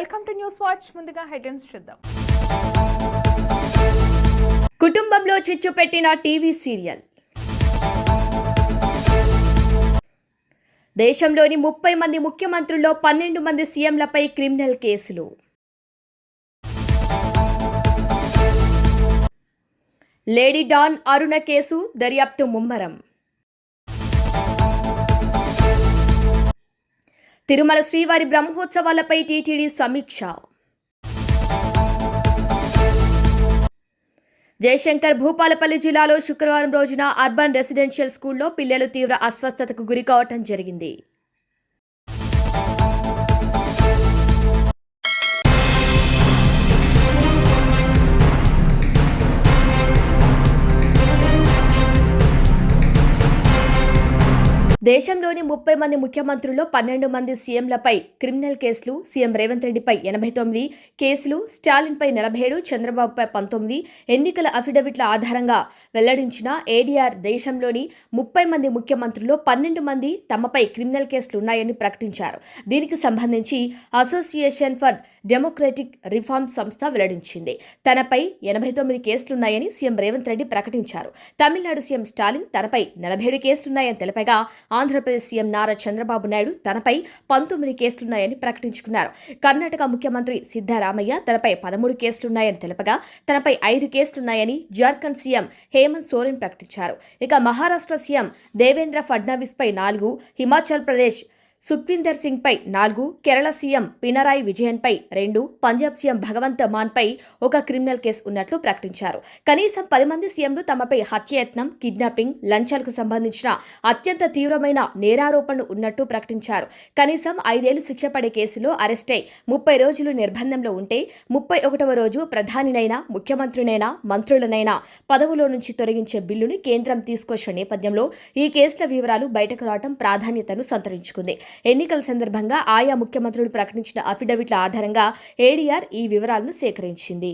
Welcome to News Watch. ముందుగా headlines చూద్దాం. కుటుంబంలో చిచ్చు పెట్టిన టీవీ సీరియల్. దేశంలోని ముప్పై మంది ముఖ్యమంత్రుల్లో పన్నెండు మంది సీఎంలపై క్రిమినల్ కేసులు. లేడీ డాన్ అరుణ కేసు దర్యాప్తు ముమ్మరం. తిరుమల శ్రీవారి బ్రహ్మోత్సవాలపై టీటీడీ సమీక్ష. జయశంకర్ భూపాలపల్లి జిల్లాలో శుక్రవారం రోజున అర్బన్ రెసిడెన్షియల్ స్కూల్లో పిల్లలు తీవ్ర అస్వస్థతకు గురి కావటం జరిగింది. దేశంలోని ముప్పై మంది ముఖ్యమంత్రుల్లో పన్నెండు మంది సీఎంలపై క్రిమినల్ కేసులు సీఎం రేవంత్ రెడ్డిపై ఎనభై తొమ్మిది కేసులు స్టాలిన్పై నలభై ఏడు చంద్రబాబుపై పంతొమ్మిది ఎన్నికల అఫిడవిట్ల ఆధారంగా వెల్లడించిన ఏడీఆర్ దేశంలోని ముప్పై మంది ముఖ్యమంత్రుల్లో పన్నెండు మంది తమపై క్రిమినల్ కేసులు ఉన్నాయని ప్రకటించారు. దీనికి సంబంధించి అసోసియేషన్ ఫర్ డెమోక్రటిక్ రిఫార్మ్ సంస్థ వెల్లడించింది. తనపై ఎనభై తొమ్మిది కేసులున్నాయని సీఎం రేవంత్ రెడ్డి ప్రకటించారు. తమిళనాడు సీఎం స్టాలిన్ తనపై నలభై ఏడు కేసులున్నాయని తెలిపగా ఆంధ్రప్రదేశ్ సీఎం నారా చంద్రబాబు నాయుడు తనపై పంతొమ్మిది కేసులున్నాయని ప్రకటించుకున్నారు. కర్ణాటక ముఖ్యమంత్రి సిద్ధరామయ్య తనపై పదమూడు కేసులున్నాయని తెలపగా తనపై ఐదు కేసులున్నాయని జార్ఖండ్ సీఎం హేమంత్ సోరెన్ ప్రకటించారు. ఇక మహారాష్ట్ర సీఎం దేవేంద్ర ఫడ్నవీస్ పై నాలుగు హిమాచల్ ప్రదేశ్ సుఖ్వీందర్ సింగ్పై నాలుగు కేరళ సీఎం పినరాయి విజయన్పై రెండు పంజాబ్ సీఎం భగవంత్ మాన్ పై ఒక క్రిమినల్ కేసు ఉన్నట్లు ప్రకటించారు. కనీసం పది మంది సీఎంలు తమపై హత్యయత్నం కిడ్నాపింగ్ లంచాలకు సంబంధించిన అత్యంత తీవ్రమైన నేరారోపణలు ఉన్నట్టు ప్రకటించారు. కనీసం ఐదేళ్ళు శిక్ష పడే కేసులో అరెస్టై ముప్పై రోజులు నిర్బంధంలో ఉంటే ముప్పై ఒకటవ రోజు ప్రధానినైనా ముఖ్యమంత్రినైనా మంత్రులనైనా పదవులో నుంచి తొలగించే బిల్లుని కేంద్రం తీసుకొచ్చిన నేపథ్యంలో ఈ కేసుల వివరాలు బయటకు రావడం ప్రాధాన్యతను సంతరించుకుంది. ఎన్నికల సందర్భంగా ఆయా ముఖ్యమంత్రులు ప్రకటించిన అఫిడవిట్ల ఆధారంగా ఏడీఆర్ ఈ వివరాలను సేకరించింది.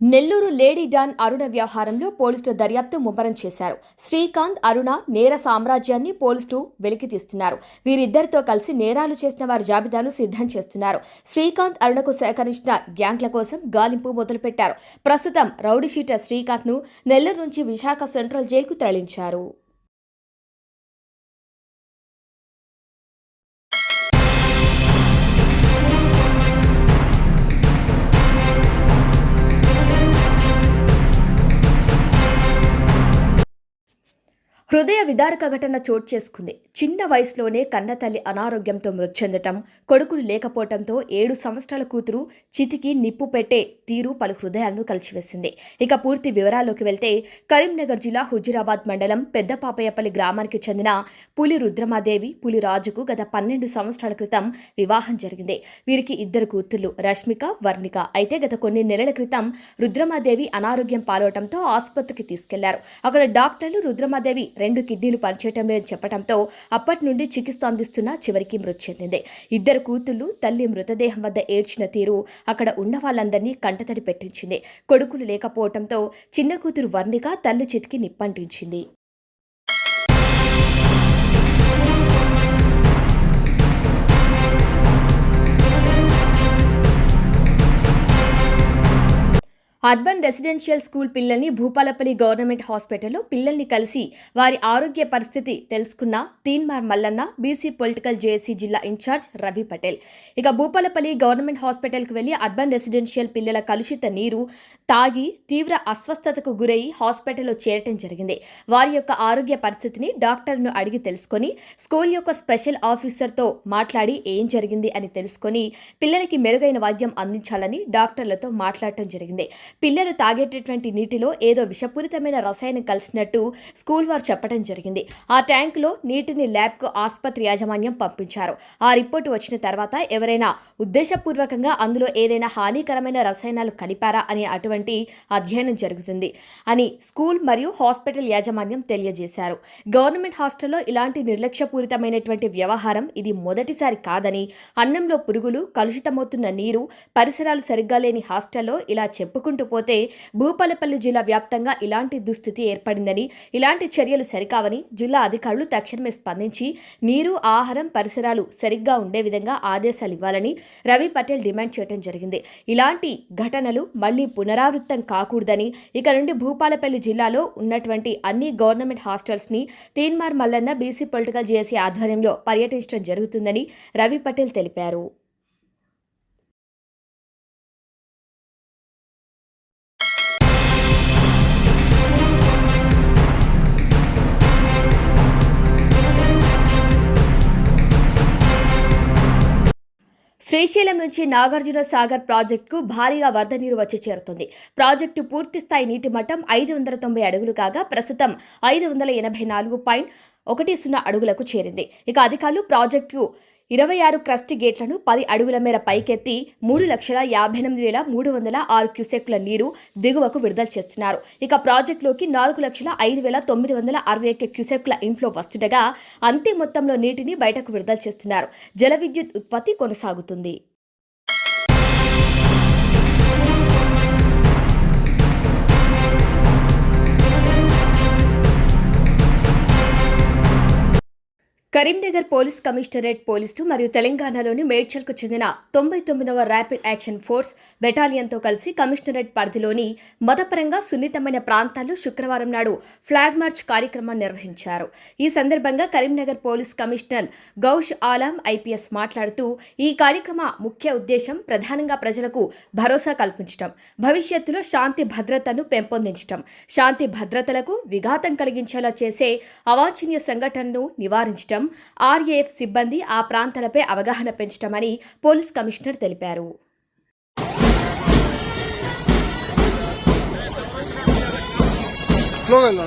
నెల్లూరు లేడీ డాన్ అరుణ వ్యవహారంలో పోలీసులు దర్యాప్తు ముమ్మరం చేశారు. శ్రీకాంత్ అరుణ నేర సామ్రాజ్యాన్ని పోలీసులు వెలికితీస్తున్నారు వీరిద్దరితో కలిసి నేరాలు చేసిన వారి జాబితాను సిద్ధం చేస్తున్నారు. శ్రీకాంత్ అరుణకు సేకరించిన గ్యాంగ్ల కోసం గాలింపు మొదలుపెట్టారు. ప్రస్తుతం రౌడీ షీటర్ శ్రీకాంత్ను నెల్లూరు నుంచి విశాఖ సెంట్రల్ జైలుకు తరలించారు. హృదయ విదారక ఘటన చోటు చేసుకుంది. చిన్న వయసులోనే కన్నతల్లి అనారోగ్యంతో మృతి చెందటం కొడుకులు లేకపోవటంతో ఏడు సంవత్సరాల కూతురు చితికి నిప్పు పెట్టే తీరు పలు హృదయాలను కలిచివేసింది. ఇక పూర్తి వివరాల్లోకి వెళ్తే కరీంనగర్ జిల్లా హుజురాబాద్ మండలం పెద్దపాపయ్యపల్లి గ్రామానికి చెందిన పులి రుద్రమాదేవి పులి రాజుకు గత పన్నెండు సంవత్సరాల క్రితం వివాహం జరిగింది. వీరికి ఇద్దరు కూతుర్లు రష్మిక వర్ణిక. అయితే గత కొన్ని నెలల క్రితం రుద్రమాదేవి అనారోగ్యం పాలవటంతో ఆసుపత్రికి తీసుకెళ్ళారు. అక్కడ డాక్టర్లు రుద్రమాదేవి రెండు కిడ్నీలు పనిచేయటం లేదని చెప్పడంతో అప్పటి నుండి చికిత్స అందిస్తున్నా చివరికి మృతి చెందింది. ఇద్దరు కూతుళ్ళు తల్లి మృతదేహం వద్ద ఏడ్చిన తీరు అక్కడ ఉన్న వాళ్ళందరినీ కంటతడి పెట్టించింది. కొడుకులు లేకపోవడంతో చిన్న కూతురు వర్ణిక తల్లి చితికి నిప్పంటించింది. అర్బన్ రెసిడెన్షియల్ స్కూల్ పిల్లల్ని భూపాలపల్లి గవర్నమెంట్ హాస్పిటల్లో పిల్లల్ని కలిసి వారి ఆరోగ్య పరిస్థితి తెలుసుకున్న Teenmaar Mallanna BC political JAC జిల్లా ఇన్ఛార్జ్ రవి పటేల్. ఇక భూపాలపల్లి గవర్నమెంట్ హాస్పిటల్కి వెళ్ళి అర్బన్ రెసిడెన్షియల్ పిల్లల కలుషిత నీరు తాగి తీవ్ర అస్వస్థతకు గురై హాస్పిటల్లో చేరటం జరిగింది. వారి యొక్క ఆరోగ్య పరిస్థితిని డాక్టర్ను అడిగి తెలుసుకొని స్కూల్ యొక్క స్పెషల్ ఆఫీసర్తో మాట్లాడి ఏం జరిగింది అని తెలుసుకొని పిల్లలకి మెరుగైన వైద్యం అందించాలని డాక్టర్లతో మాట్లాడటం జరిగింది. పిల్లలు తాగేటటువంటి నీటిలో ఏదో విషపూరితమైన రసాయనం కలిసినట్టు స్కూల్ వారు చెప్పడం జరిగింది. ఆ ట్యాంకులో నీటిని ల్యాబ్కు ఆసుపత్రి యాజమాన్యం పంపించారు. ఆ రిపోర్టు వచ్చిన తర్వాత ఎవరైనా ఉద్దేశపూర్వకంగా అందులో ఏదైనా హానికరమైన రసాయనాలు కలిపారా అనే అటువంటి అధ్యయనం జరుగుతుంది అని స్కూల్ మరియు హాస్పిటల్ యాజమాన్యం తెలియజేశారు. గవర్నమెంట్ హాస్టల్లో ఇలాంటి నిర్లక్ష్యపూరితమైనటువంటి వ్యవహారం ఇది మొదటిసారి కాదని అన్నంలో పురుగులు కలుషితమవుతున్న నీరు పరిసరాలు సరిగ్గా లేని హాస్టల్లో ఇలా చెప్పుకుంటూ చెప్పుకుంటూ పోతే భూపాలపల్లి జిల్లా వ్యాప్తంగా ఇలాంటి దుస్థితి ఏర్పడిందని ఇలాంటి చర్యలు సరికావని జిల్లా అధికారులు తక్షణమే స్పందించి నీరు ఆహారం పరిసరాలు సరిగ్గా ఉండే విధంగా ఆదేశాలు ఇవ్వాలని రవి పటేల్ డిమాండ్ చేయడం జరిగింది. ఇలాంటి ఘటనలు మళ్ళీ పునరావృత్తం కాకూడదని ఇక నుండి భూపాలపల్లి జిల్లాలో ఉన్నటువంటి అన్ని government హాస్టల్స్ని Teenmaar Mallanna BC political JAC ఆధ్వర్యంలో పర్యటించడం జరుగుతుందని రవి పటేల్ తెలిపారు. శ్రీశైలం నుంచి నాగార్జున సాగర్ ప్రాజెక్టుకు భారీగా వరద నీరు వచ్చి చేరుతుంది. ప్రాజెక్టు పూర్తి స్థాయి నీటి మట్టం ఐదు వందల తొంభై అడుగులు కాగా ప్రస్తుతం ఐదు వందల ఎనభై నాలుగు పాయింట్ ఒకటి సున్నా అడుగులకు చేరింది. ఇక అధికారులు ప్రాజెక్టు ఇరవై ఆరు క్రస్ట్ గేట్లను పది అడుగుల మేర పైకెత్తి మూడు లక్షల యాభై ఎనిమిది వేల మూడు వందల ఆరు క్యూసెక్ల నీరు దిగువకు విడుదల చేస్తున్నారు. ఇక ప్రాజెక్టులోకి నాలుగు లక్షల ఐదు వేల తొమ్మిది వందల అరవై ఒక్క క్యూసెక్ల ఇన్ఫ్లో వస్తుండగా అంతే మొత్తంలో నీటిని బయటకు విడుదల చేస్తున్నారు. జల విద్యుత్ ఉత్పత్తి కొనసాగుతుంది. కరీంనగర్ పోలీస్ కమిషనరేట్ పోలీసులు మరియు తెలంగాణలోని మేడ్చల్కు చెందిన తొంభై తొమ్మిదవ ర్యాపిడ్ యాక్షన్ ఫోర్స్ బెటాలియన్తో కలిసి కమిషనరేట్ పరిధిలోని మతపరంగా సున్నితమైన ప్రాంతాల్లో శుక్రవారం నాడు ఫ్లాగ్ మార్చ్ కార్యక్రమాన్ని నిర్వహించారు. ఈ సందర్భంగా Karimnagar police commissioner Gaush Alam IPS మాట్లాడుతూ ఈ కార్యక్రమ ముఖ్య ఉద్దేశం ప్రధానంగా ప్రజలకు భరోసా కల్పించడం భవిష్యత్తులో శాంతి భద్రతను పెంపొందించడం శాంతి భద్రతలకు విఘాతం కలిగించేలా చేసే అవాంఛనీయ సంఘటనను నివారించడం ఆర్ఏఎఫ్ సిబ్బంది ఆ ప్రాంతాలపై అవగాహన పెంచడమని పోలీస్ కమిషనర్ తెలిపారు. స్లోగా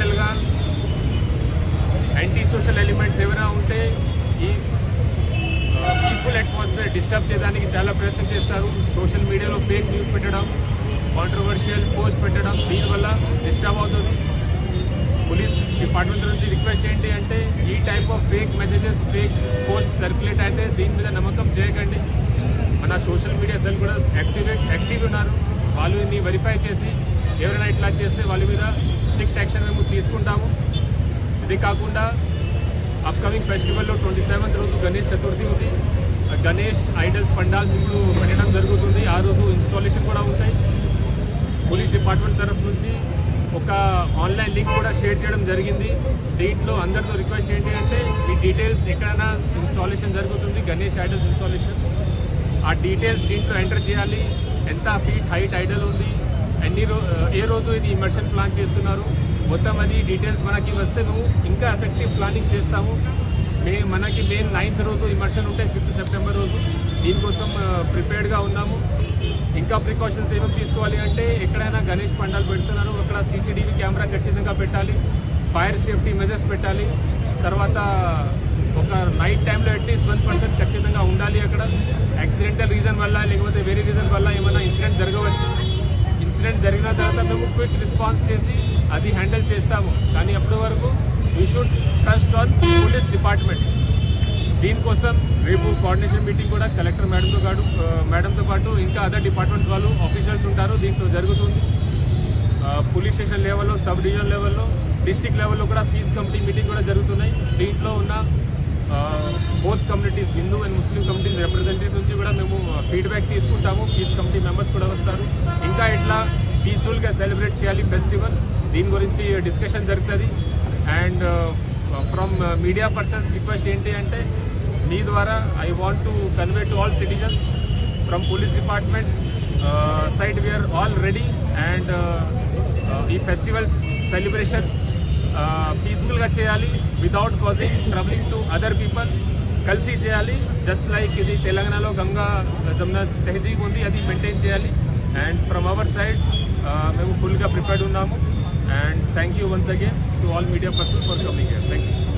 స్పెషల్గా యాంటీ సోషల్ ఎలిమెంట్స్ ఏమైనా ఉంటే ఈ పీస్ఫుల్ అట్మాస్ఫియర్ డిస్టర్బ్ చేయడానికి చాలా ప్రయత్నం చేస్తారు. సోషల్ మీడియాలో ఫేక్ న్యూస్ పెట్టడం కాంట్రవర్షియల్ పోస్ట్ పెట్టడం దీనివల్ల డిస్టర్బ్ అవుతుంది. పోలీస్ డిపార్ట్మెంట్ నుంచి రిక్వెస్ట్ ఏంటి అంటే ఈ type of fake messages fake post circulate అయితే దీని మీద నమ్మకం చేయకండి. మన సోషల్ మీడియా సెల్ కూడా యాక్టివేట్ యాక్టివ్ ఉన్నారు. వాళ్ళు ఇన్ని వెరిఫై చేసి ఎవరైనా ఇట్లా చేస్తే వాళ్ళ మీద తీసుకుంటాము. ఇది కాకుండా అప్కమింగ్ ఫెస్టివల్లో ట్వంటీ సెవెంత్ రోజు గణేష్ చతుర్థి ఉంది. గణేష్ ఐడల్స్ పండాల్స్ ఇప్పుడు పెట్టడం జరుగుతుంది. ఆ రోజు ఇన్స్టాలేషన్ కూడా ఉంటాయి. పోలీస్ డిపార్ట్మెంట్ తరఫు నుంచి ఒక ఆన్లైన్ లింక్ కూడా షేర్ చేయడం జరిగింది. దీంట్లో అందరితో రిక్వెస్ట్ ఏంటి అంటే ఈ డీటెయిల్స్ ఎక్కడైనా ఇన్స్టాలేషన్ జరుగుతుంది గణేష్ ఐడల్స్ ఇన్స్టాలేషన్ ఆ డీటెయిల్స్ దీంట్లో ఎంటర్ చేయాలి. ఎంత ఫీట్ హైట్ ఐడల్ ఉంది. ఎన్ని రో ఏ రోజు ఇది ఇమర్షన్ ప్లాన్ చేస్తున్నారు? మొత్తం అది డీటెయిల్స్ మనకి వస్తే నువ్వు ఇంకా ఎఫెక్టివ్ ప్లానింగ్ చేస్తాము మే మనకి మే నైన్త్ రోజు ఇమర్షన్ ఉంటాయి ఫిఫ్త్ సెప్టెంబర్ రోజు. దీనికోసం ప్రిపేర్డ్గా ఉన్నాము. ఇంకా ప్రికాషన్స్ ఏమేమి తీసుకోవాలి అంటే ఎక్కడైనా గణేష్ పండాలు పెడుతున్నాను అక్కడ సీసీటీవీ కెమెరా ఖచ్చితంగా పెట్టాలి. ఫైర్ సేఫ్టీ మెజర్స్ పెట్టాలి. తర్వాత ఒక నైట్ టైంలో అట్లీస్ట్ వన్ పర్సెంట్ ఖచ్చితంగా ఉండాలి అక్కడ. యాక్సిడెంటల్ రీజన్ వల్ల లేకపోతే వేరే రీజన్ వల్ల ఏమైనా ఇన్సిడెంట్ జరగవచ్చు. ఇన్సిడెంట్ జరిగిన తర్వాత మేము క్విక్ రెస్పాన్స్ చేసి అది హ్యాండిల్ చేస్తాము. కానీ అప్పటి వరకు we should trust on police department దీనికోసం రేపు కోఆర్డినేషన్ మీటింగ్ కూడా కలెక్టర్ మేడంతో పాటు మేడంతో పాటు ఇంకా అదర్ డిపార్ట్మెంట్స్ వాళ్ళు ఆఫీషియల్స్ ఉంటారు. దీంట్లో జరుగుతుంది. పోలీస్ స్టేషన్ లెవెల్లో సబ్ డివిజన్ లెవెల్లో డిస్టిక్ లెవెల్లో కూడా ఫీజ్ కమిటీ మీటింగ్ కూడా జరుగుతున్నాయి. దీంట్లో ఉన్న both communities Hindu and Muslim communities representative నుంచి కూడా మేము ఫీడ్బ్యాక్ తీసుకుంటాము. పీస్ కమిటీ మెంబర్స్ కూడా వస్తారు. ఇంకా ఇట్లా పీస్ఫుల్గా సెలబ్రేట్ చేయాలి ఫెస్టివల్ దీని గురించి డిస్కషన్ జరుగుతుంది. And from media persons request ఏంటి అంటే మీ ద్వారా I want to convey to all citizens from police department side we are all ready and ఈ ఫెస్టివల్స్ సెలబ్రేషన్ పీస్ఫుల్గా చేయాలి. Without causing troubling to other people కలిసి చేయాలి. జస్ట్ లైక్ ఇది తెలంగాణలో గంగా జమున తెహజీబ్ ఉంది అది మెయింటైన్ చేయాలి. అండ్ ఫ్రమ్ అవర్ సైడ్ మేము ఫుల్గా ప్రిపేర్డ్ ఉన్నాము. And thank you once again to all media person for coming thank you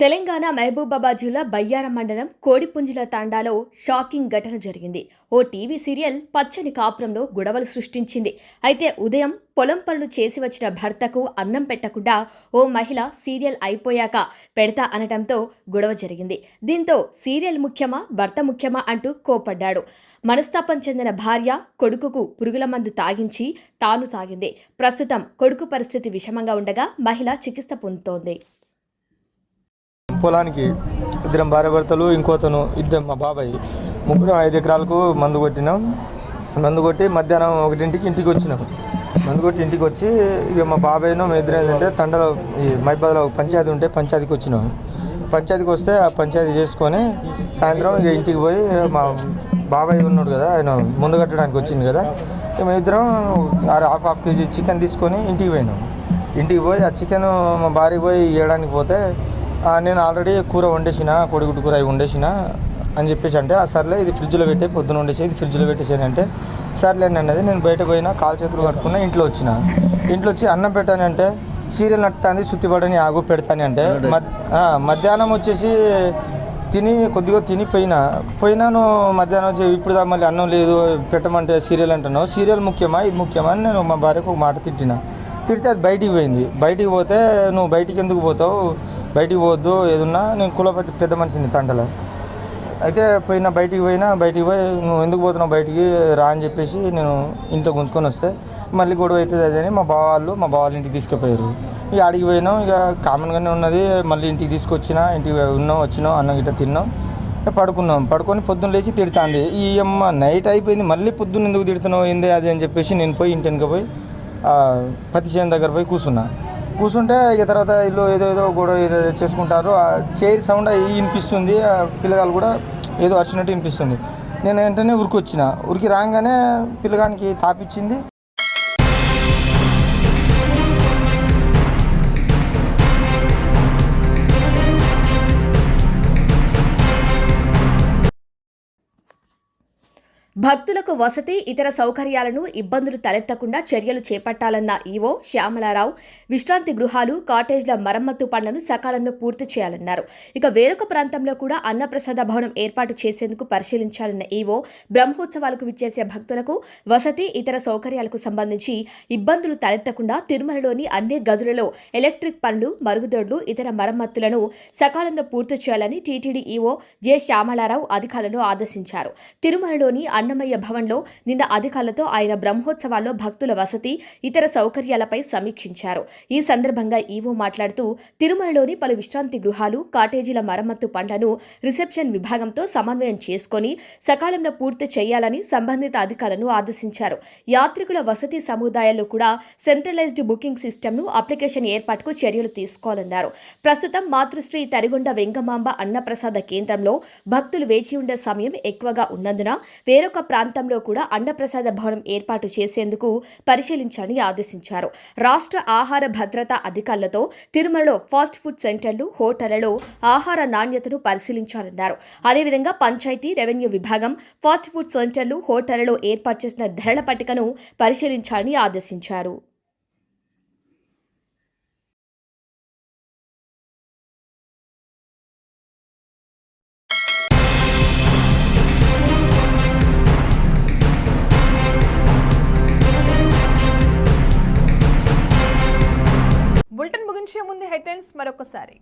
Telangana Mahabubabad జిల్లా బయ్యారం మండలం కోడిపుంజుల తాండాలో షాకింగ్ ఘటన జరిగింది. ఓ టీవీ సీరియల్ పచ్చని కాపురంలో గొడవలు సృష్టించింది. అయితే ఉదయం పొలం పనులు చేసి వచ్చిన భర్తకు అన్నం పెట్టకుండా ఓ మహిళ సీరియల్ అయిపోయాక పెడతా అనటంతో గొడవ జరిగింది. దీంతో సీరియల్ ముఖ్యమా భర్త ముఖ్యమా అంటూ కోపడ్డాడు మనస్తాపం చెందిన భార్య కొడుకుకు పురుగుల మందు తాగించి తాను తాగింది. ప్రస్తుతం కొడుకు పరిస్థితి విషమంగా ఉండగా మహిళ చికిత్స పొందుతోంది. పొలానికి ఇద్దరం భార్య భర్తలు ఇంకోతను ఇద్దరు మా బాబాయ్. ముగ్గురు ఐదు ఎకరాలకు మందు కొట్టినాం. మందు కొట్టి మధ్యాహ్నం ఒకటింటికి ఇంటికి వచ్చినాం. మందు కొట్టి ఇంటికి వచ్చి ఇక మా బాబాయ్ను మా ఇద్దరు ఏంటంటే తండలో ఈ మైబాద్లో పంచాయతీ ఉంటే పంచాయతీకి వచ్చినాం. పంచాయతీకి వస్తే ఆ పంచాయతీ చేసుకొని సాయంత్రం ఇక ఇంటికి పోయి మా బాబాయ్ ఉన్నాడు కదా ఆయన ముందు కట్టడానికి వచ్చింది కదా ఇక మేము ఇద్దరం హాఫ్ హాఫ్ కేజీ చికెన్ తీసుకొని ఇంటికి పోయినాం. ఇంటికి పోయి ఆ చికెన్ మా భార్య పోయి ఇవ్వడానికి పోతే నేను ఆల్రెడీ కూర వండేసిన కోడిగుడ్డు కూర అవి వండేసిన అని చెప్పేసి అంటే "ఆ, సర్లే ఇది ఫ్రిడ్జ్లో పెట్టే పొద్దున వండేసి ఇది ఫ్రిడ్జ్లో పెట్టేసాను అంటే సర్లే అన్నది. నేను బయట పోయినా కాలు చేతులు కట్టుకున్నా ఇంట్లో వచ్చిన. ఇంట్లో వచ్చి అన్నం పెట్టానంటే సీరియల్ నట్టుతాంది సుత్తిపడని ఆగు పెడతాని అంటే మధ్యాహ్నం వచ్చేసి తిని కొద్దిగా తిని పోయినా. పోయినాను మధ్యాహ్నం వచ్చి ఇప్పుడు దా మళ్ళీ అన్నం లేదు పెట్టమంటే సీరియల్ అంటున్నావు. సీరియల్ ముఖ్యమా? ఇది ముఖ్యమా? అని నేను మా భార్యకు ఒక మాట తిట్టిన. తిడితే అది బయటికి పోయింది. బయటికి పోతే నువ్వు బయటికి ఎందుకు పోతావు? బయటికి పోవద్దు ఏదున్నా. నేను కులపతి పెద్ద మనిషిని తండల అయితే పోయినా బయటికి పోయినా బయటికి పోయి నువ్వు ఎందుకు పోతున్నావు బయటికి రా అని చెప్పేసి నేను ఇంట్లో గుంజుకొని వస్తే మళ్ళీ గొడవ అవుతుంది అదని మా బావాళ్ళు మా బావ ఇంటికి తీసుకుపోయారు. ఇక ఆడికి పోయినాం ఇక కామన్గానే ఉన్నది. మళ్ళీ ఇంటికి తీసుకొచ్చినా ఇంటికి ఉన్నాం వచ్చినాం అన్నం గిట్ట తిన్నాం. పడుకున్నాం. పడుకొని పొద్దున్న లేచి తిడుతాంది. ఈ అమ్మ నైట్ అయిపోయింది. మళ్ళీ పొద్దున్న ఎందుకు తిడుతున్నావు? ఏంది అది అని చెప్పేసి నేను పోయి ఇంటి పోయి పత్తి చేను దగ్గర పోయి కూర్చున్నా. కూర్చుంటే ఇక తర్వాత ఇల్లు ఏదో ఏదో గొడవ ఏదో చేసుకుంటారు. ఆ చైర్ సౌండ్ వినిపిస్తుంది. ఆ పిల్లగాలు కూడా ఏదో వచ్చినట్టు వినిపిస్తుంది. నేను వెంటనే ఉరికి వచ్చిన. ఉరికి రాగానే పిల్లగానికి తాపిచ్చింది. భక్తులకు వసతి ఇతర సౌకర్యాలను ఇబ్బందులు తలెత్తకుండా చర్యలు చేపట్టాలన్న ఈవో శ్యామలారావు విశ్రాంతి గృహాలు కాటేజ్ల మరమ్మత్తు పనులను సకాలంలో పూర్తి చేయాలన్నారు. ఇక వేరొక ప్రాంతంలో కూడా అన్నప్రసాద భవనం ఏర్పాటు చేసేందుకు పరిశీలించాలన్న ఈవో బ్రహ్మోత్సవాలకు విచ్చేసే భక్తులకు వసతి ఇతర సౌకర్యాలకు సంబంధించి ఇబ్బందులు తలెత్తకుండా తిరుమలలోని అన్ని గదులలో ఎలక్ట్రిక్ పనులు మరుగుదొడ్లు ఇతర మరమ్మతులను సకాలంలో పూర్తి చేయాలని టీటీడీ ఈవో జె శ్యామలారావు అధికారులను ఆదేశించారు. తిరుమలలోని అన్నమయ్య భవన్లో నిన్న అధికారులతో ఆయన బ్రహ్మోత్సవాల్లో భక్తుల వసతి ఇతర సౌకర్యాలపై సమీక్షించారు. ఈ సందర్భంగా ఈవో మాట్లాడుతూ తిరుమలలోని పలు విశ్రాంతి గృహాలు కాటేజీల మరమ్మత్తు పనులను రిసెప్షన్ విభాగంతో సమన్వయం చేసుకొని సకాలంలో పూర్తి చేయాలని సంబంధిత అధికారులను ఆదేశించారు. యాత్రికుల వసతి సముదాయాల్లో కూడా సెంట్రలైజ్డ్ బుకింగ్ సిస్టమ్ను అప్లికేషన్ ఏర్పాటుకు చర్యలు తీసుకోవాలన్నారు. ప్రస్తుతం మాతృశ్రీ తరిగొండ వెంగమాంబ అన్నప్రసాద కేంద్రంలో భక్తులు వేచి ఉండే సమయం ఎక్కువగా ఉన్నందున వేరొక ప్రాంతంలో కూడా అన్నప్రసాద భవనం ఏర్పాటు చేసేందుకు పరిశీలించాలని ఆదేశించారు. రాష్ట్ర ఆహార భద్రతా అధికారులతో తిరుమలలో ఫాస్ట్ ఫుడ్ సెంటర్లు హోటళ్ళలో ఆహార నాణ్యతను పరిశీలించాలన్నారు. అదేవిధంగా పంచాయతీ రెవెన్యూ విభాగం ఫాస్ట్ ఫుడ్ సెంటర్లు హోటళ్ళలో ఏర్పాటు చేసిన ధరల పట్టికను పరిశీలించాలని ఆదేశించారు. ముగించే ముందు హెడ్లైన్స్ మరొకసారి.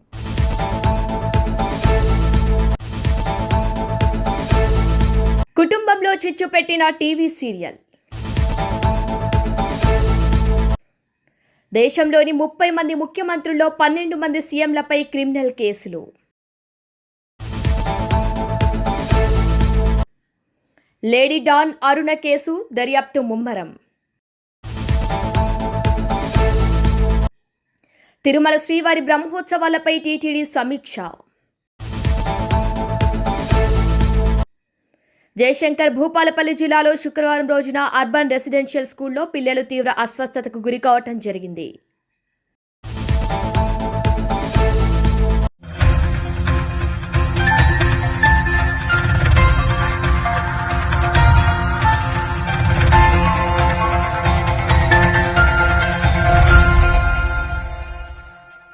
కుటుంబంలో చిచ్చు పెట్టిన టీవీ సీరియల్. దేశంలోని ముప్పై మంది ముఖ్యమంత్రుల్లో పన్నెండు మంది సీఎంలపై క్రిమినల్ కేసులు. లేడీ డాన్ అరుణ కేసు దర్యాప్తు ముమ్మరం. తిరుమల శ్రీవారి బ్రహ్మోత్సవాలపై టీటీడీ సమీక్ష. జయశంకర్ భూపాలపల్లి జిల్లాలో శుక్రవారం రోజున అర్బన్ రెసిడెన్షియల్ స్కూల్లో పిల్లలు తీవ్ర అస్వస్థతకు గురికావటం జరిగింది.